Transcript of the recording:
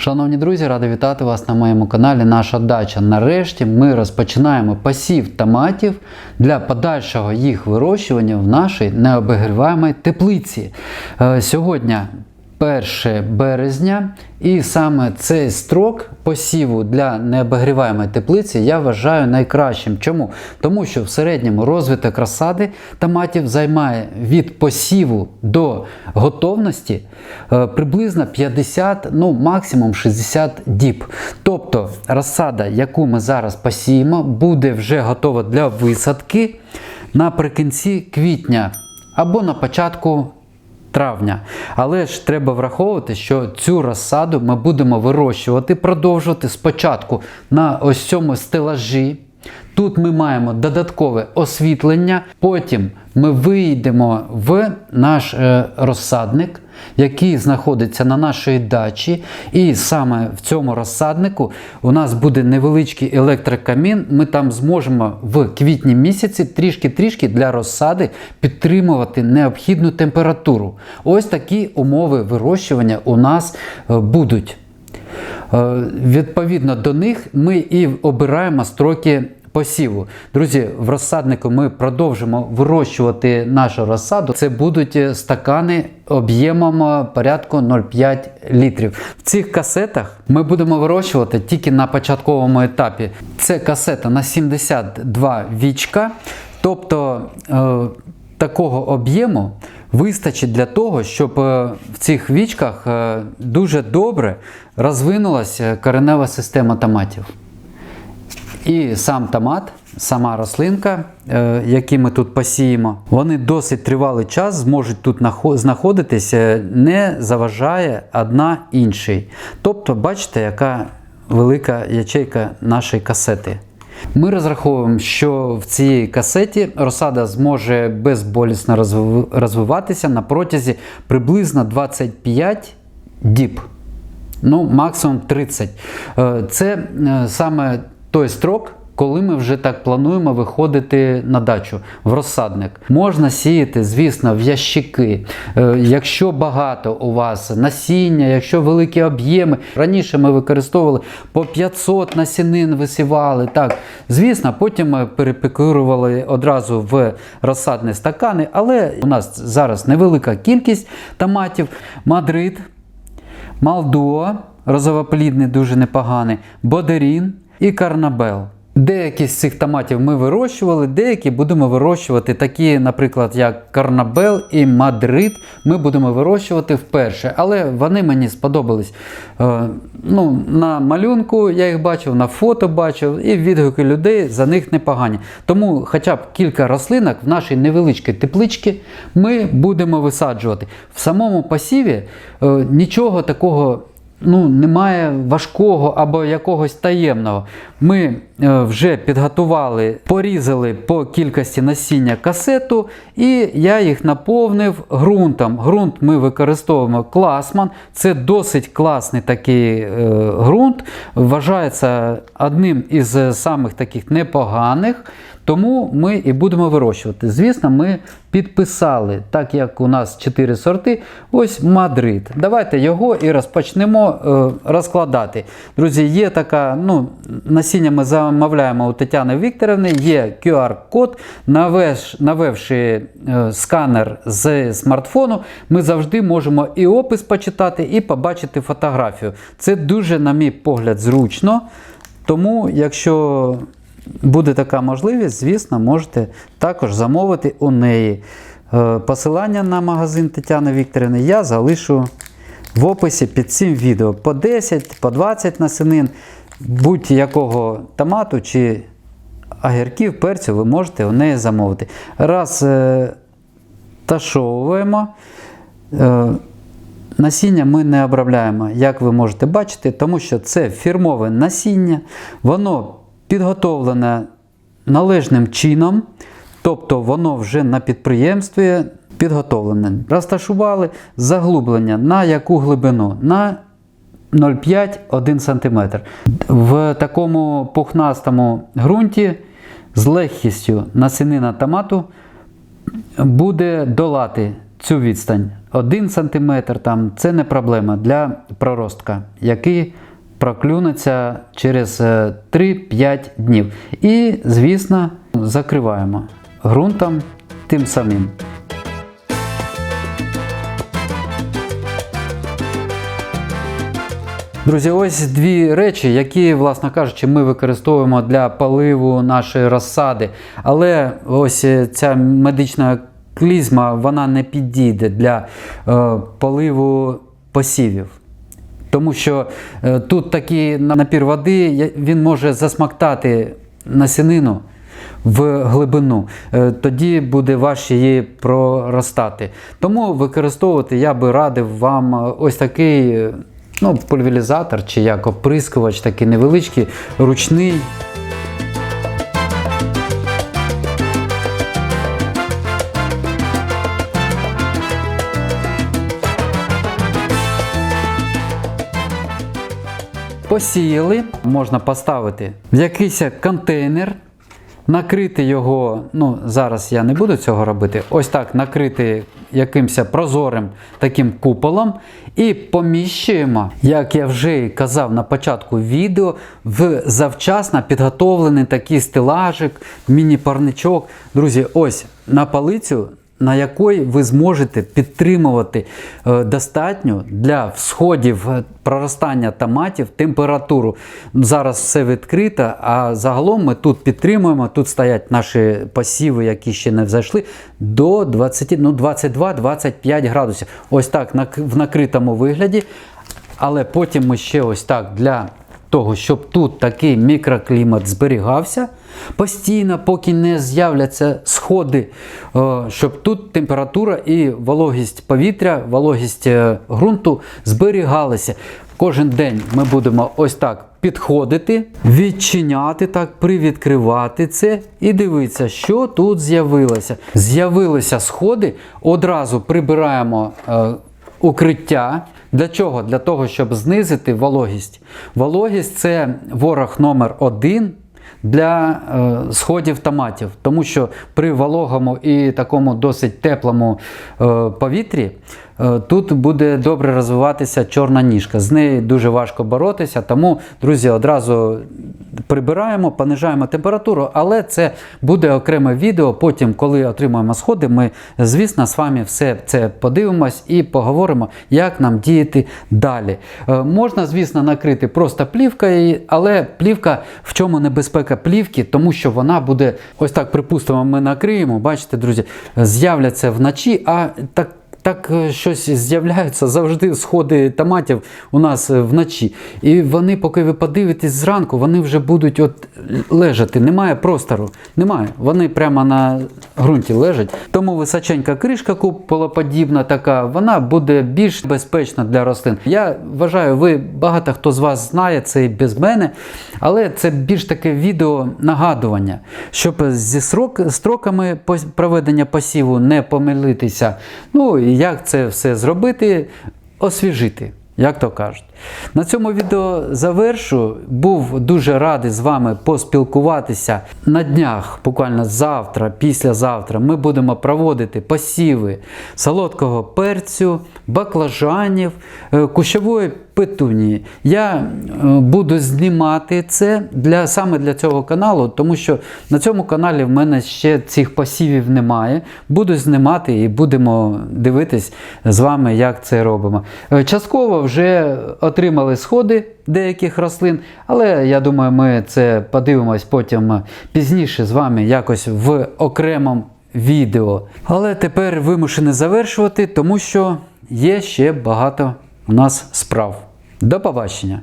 Шановні друзі, радий вітати вас на моєму каналі Наша дача. Нарешті ми розпочинаємо посів томатів для подальшого їх вирощування в нашій необігріваємій теплиці. Е, Сьогодні 1 березня, і саме цей строк посіву для необігріваємої теплиці я вважаю найкращим. Чому? Тому що в середньому розвиток розсади томатів займає від посіву до готовності е, приблизно 50, ну максимум 60 діб. Тобто розсада, яку ми зараз посіємо, буде вже готова для висадки наприкінці квітня або на початку травня. Але ж треба враховувати, що цю розсаду ми будемо вирощувати, продовжувати спочатку на ось цьому стелажі. Тут ми маємо додаткове освітлення, потім ми вийдемо в наш е, розсадник, який знаходиться на нашій дачі. І саме в цьому розсаднику у нас буде невеличкий електрокамін. Ми там зможемо в квітні місяці трішки-трішки для розсади підтримувати необхідну температуру. Ось такі умови вирощування у нас е, будуть. Е, Відповідно до них ми і обираємо строки посіву. Друзі, в розсаднику ми продовжимо вирощувати нашу розсаду. Це будуть е, стакани об'ємом е, порядку 0,5 літрів. В цих касетах ми будемо вирощувати тільки на початковому етапі. Це касета на 72 вічка, тобто е, такого об'єму вистачить для того, щоб в цих вічках дуже добре розвинулася коренева система томатів. І сам томат, сама рослинка, е, які ми тут посіємо, вони досить тривалий час зможуть тут знаходитися, не заважає одна іншій. Тобто, бачите, яка велика ячейка нашої касети. Ми розраховуємо, що в цій касеті розсада зможе безболісно розвиватися на протязі приблизно 25 діб. Ну, максимум 30. Е, Це е, саме той строк, коли ми вже так плануємо виходити на дачу в розсадник. Можна сіяти, звісно, в ящики. Е, Якщо багато у вас насіння, якщо великі об'єми. Раніше ми використовували по 500 насінин висівали. Так, звісно, потім ми перепекурували одразу в розсадні стакани, але у нас зараз невелика кількість томатів. Мадрид. Малдуа, розовоплідний дуже непоганий, Бодерін і Карнабел. Деякі з цих томатів ми вирощували, деякі будемо вирощувати, такі, наприклад, як Карнабел і Мадрид, ми будемо вирощувати вперше. Але вони мені сподобались. Е, ну, на малюнку я їх бачив, на фото бачив, і відгуки людей за них непогані. Тому хоча б кілька рослинок в нашій невеличкій тепличці ми будемо висаджувати. В самому посіві е, нічого такого ну, немає важкого або якогось таємного. Ми е, вже підготували, порізали по кількості насіння касету, і я їх наповнив ґрунтом. Ґрунт ми використовуємо класман. Це досить класний такий е, ґрунт. Вважається одним із е, самих таких непоганих. Тому ми і будемо вирощувати. Звісно, ми підписали, так як у нас 4 сорти, ось Мадрид. Давайте його і розпочнемо е, розкладати. Друзі, є така, ну, насіння ми замовляємо у Тетяни Вікторівни, є QR-код. Навевши е, сканер з смартфону, ми завжди можемо і опис почитати, і побачити фотографію. Це дуже, на мій погляд, зручно. Тому, якщо буде така можливість, звісно, можете також замовити у неї. Е, Посилання на магазин Тетяни Вікторівни я залишу в описі під цим відео. По 10, по 20 насінин будь-якого томату чи огірків, перцю ви можете у неї замовити. Раз е, ташовуємо. Е, Насіння ми не обробляємо, як ви можете бачити, тому що це фірмове насіння, воно підготовлене належним чином, тобто воно вже на підприємстві підготовлене. Розташували заглублення на яку глибину? На 0,5-1 см. В такому пухнастому ґрунті з легкістю насінина томату буде долати цю відстань 1 см, там, це не проблема для проростка, який проклюнеться через е, 3-5 днів. І, звісно, закриваємо ґрунтом тим самим. Друзі, ось дві речі, які, власне кажучи, ми використовуємо для поливу нашої розсади. Але ось е, ця медична клізма вона не підійде для е, поливу посівів. Тому що е, тут такий напір води, він може засмактати насінину в глибину. Е, Тоді буде важче її проростати. Тому використовувати я би радив вам е, ось такий ну, пульверізатор чи як оприскувач, такий невеличкий, ручний. Посіяли, можна поставити в якийсь контейнер, накрити його. Ну, зараз я не буду цього робити. Ось так накрити якимось прозорим таким куполом і поміщуємо, як я вже казав на початку відео, в завчасно підготовлений такий стелажик, міні-парничок. Друзі, ось на палицю на якої ви зможете підтримувати е, достатню для всходів е, проростання томатів температуру. Зараз все відкрито, а загалом ми тут підтримуємо. Тут стоять наші посіви, які ще не взайшли, до 20, ну 22-25 градусів. Ось так в накритому вигляді. Але потім ми ще ось так для того, щоб тут такий мікроклімат зберігався постійно, поки не з'являться сходи, е, щоб тут температура і вологість повітря, вологість е, ґрунту зберігалися. Кожен день ми будемо ось так підходити, відчиняти так, привідкривати це і дивитися, що тут з'явилося. З'явилися сходи, одразу прибираємо. Укриття. Для чого? Для того, щоб знизити вологість. Вологість це ворог номер один для е, сходів томатів, тому що при вологому і такому досить теплому е, повітрі тут буде добре розвиватися чорна ніжка. З нею дуже важко боротися, тому, друзі, одразу прибираємо, понижаємо температуру, але це буде окреме відео. Потім, коли отримаємо сходи, ми, звісно, з вами все це подивимось і поговоримо, як нам діяти далі. Е, Можна, звісно, накрити просто плівкою, але плівка в чому небезпека плівки, тому що вона буде, ось так, припустимо, ми накриємо, бачите, друзі, з'являться вночі, а так. Так е, щось з'являються завжди сходи томатів у нас е, вночі. І вони, поки ви подивитесь зранку, вони вже будуть от лежати. Немає простору. Немає. Вони прямо на ґрунті лежать. Тому височенька кришка куполоподібна така, вона буде більш безпечна для рослин. Я вважаю, ви багато хто з вас знає це і без мене, але це більш таке відео нагадування, щоб зі срок, строками проведення посіву не помилитися. Ну і як це все зробити, освіжити. Як то кажуть. На цьому відео завершу. Був дуже радий з вами поспілкуватися. На днях, буквально завтра, післязавтра, ми будемо проводити посіви солодкого перцю, баклажанів, е, кущової петунії. Я е, буду знімати це для, саме для цього каналу, тому що на цьому каналі в мене ще цих посівів немає. Буду знімати і будемо дивитись з вами, як це робимо. Е, Частково вже отримали сходи деяких рослин, але я думаю, ми це подивимось потім е, пізніше з вами якось в окремому відео. Але тепер вимушений завершувати, тому що є ще багато у нас справ. До побачення!